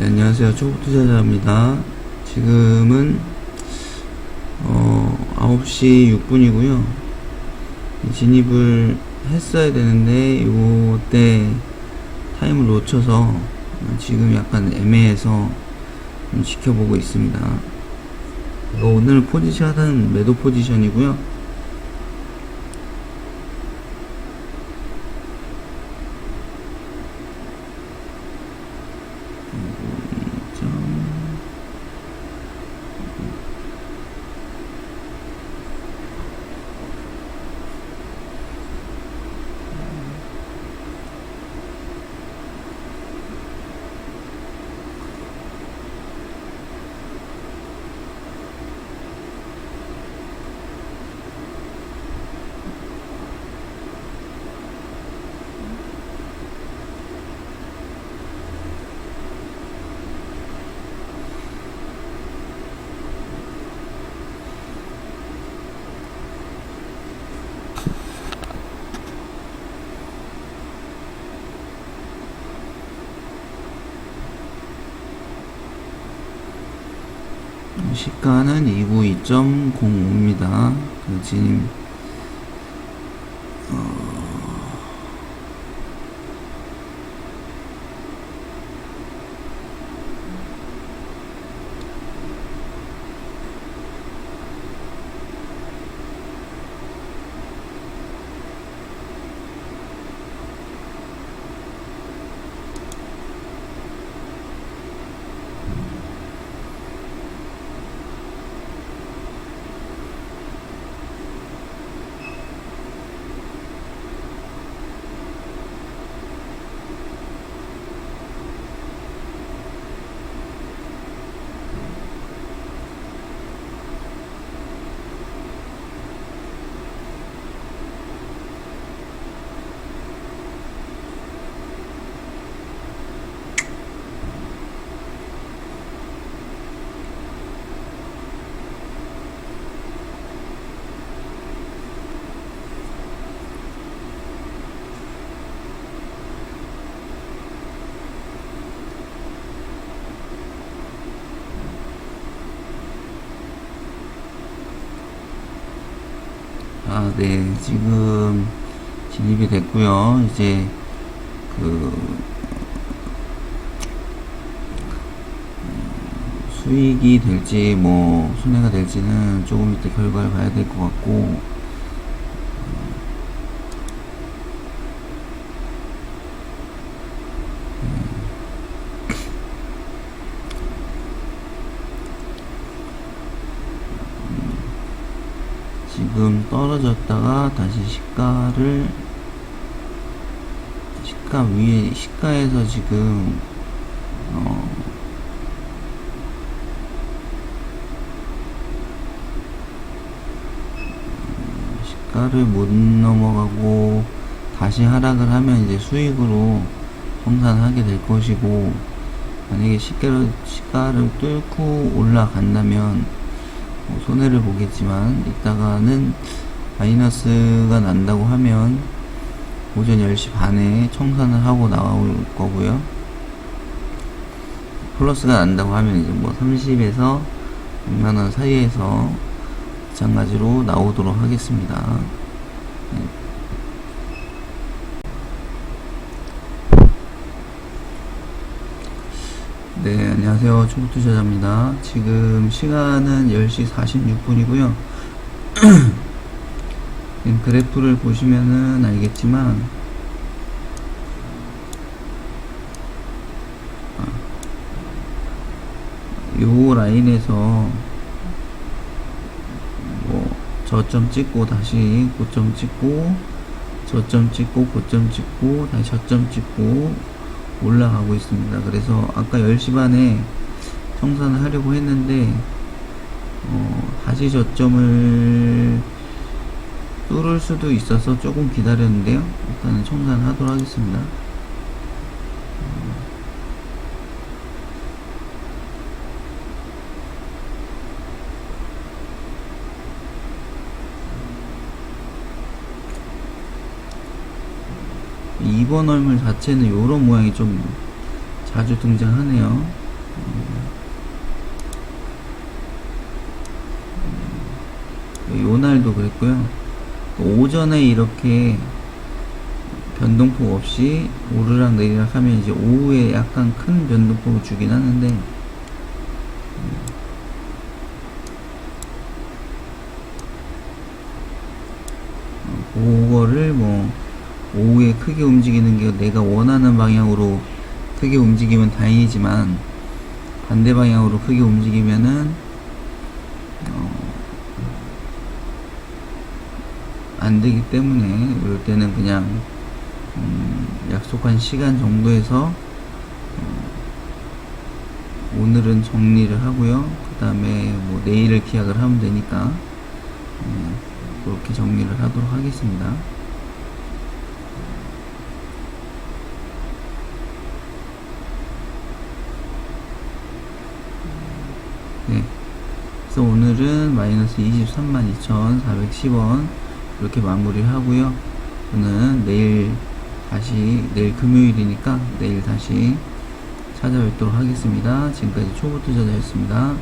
네, 안녕하세요. 초보 투자자입니다. 지금은 어, 9시 6분이고요. 진입을 했어야 되는데 요때 타임을 놓쳐서 지금 약간 애매해서 좀 지켜보고 있습니다. 오늘 포지션은 매도 포지션이고요. 시가는 292.05입니다. 그 지금 아, 네. 지금 진입이 됐고요. 이제 그 음, 수익이 될지 뭐 손해가 될지는 조금 이따 결과를 봐야 될 것 같고 지금 떨어졌다가 다시 시가를 시가 위에 시가에서 지금 어 시가를 못 넘어가고 다시 하락을 하면 이제 수익으로 청산하게 될 것이고 만약에 시가를, 시가를 뚫고 올라간다면 뭐 손해를 보겠지만 이따가는 마이너스가 난다고 하면 오전 10시 반에 청산을 하고 나올 거고요 플러스가 난다고 하면 이제 뭐 30에서 100만원 사이에서 마찬가지로 나오도록 하겠습니다 네. 네, 안녕하세요. 초보 투자자입니다. 지금 시간은 10시 46분이고요. 그래프를 보시면은 알겠지만, 아, 요 라인에서 뭐 저점 찍고 다시 고점 찍고 저점 찍고 고점 찍고 다시 저점 찍고 올라가고 있습니다. 그래서 아까 10시 반에 청산을 하려고 했는데 어, 다시 저점을 뚫을 수도 있어서 조금 기다렸는데요. 일단은 청산하도록 하겠습니다. 2번 얼물 자체는 이런 모양이 좀 자주 등장하네요. 요 날도 그랬고요. 오전에 이렇게 변동폭 없이 오르락 내리락 하면 이제 오후에 약간 큰 변동폭을 주긴 하는데 어, 그거를 뭐 오후에 크게 움직이는 게 내가 원하는 방향으로 크게 움직이면 다행이지만 반대 방향으로 크게 움직이면은 어, 안 되기 때문에 이럴 때는 그냥 음, 약속한 시간 정도에서 어, 오늘은 정리를 하고요. 그 다음에 뭐 내일을 기약을 하면 되니까 음, 그렇게 정리를 하도록 하겠습니다. 네. 그래서 오늘은 마이너스 23만 2,410원 이렇게 마무리를 하고요. 저는 내일 다시 내일 금요일이니까 내일 다시 찾아뵙도록 하겠습니다. 지금까지 초보 투자자였습니다.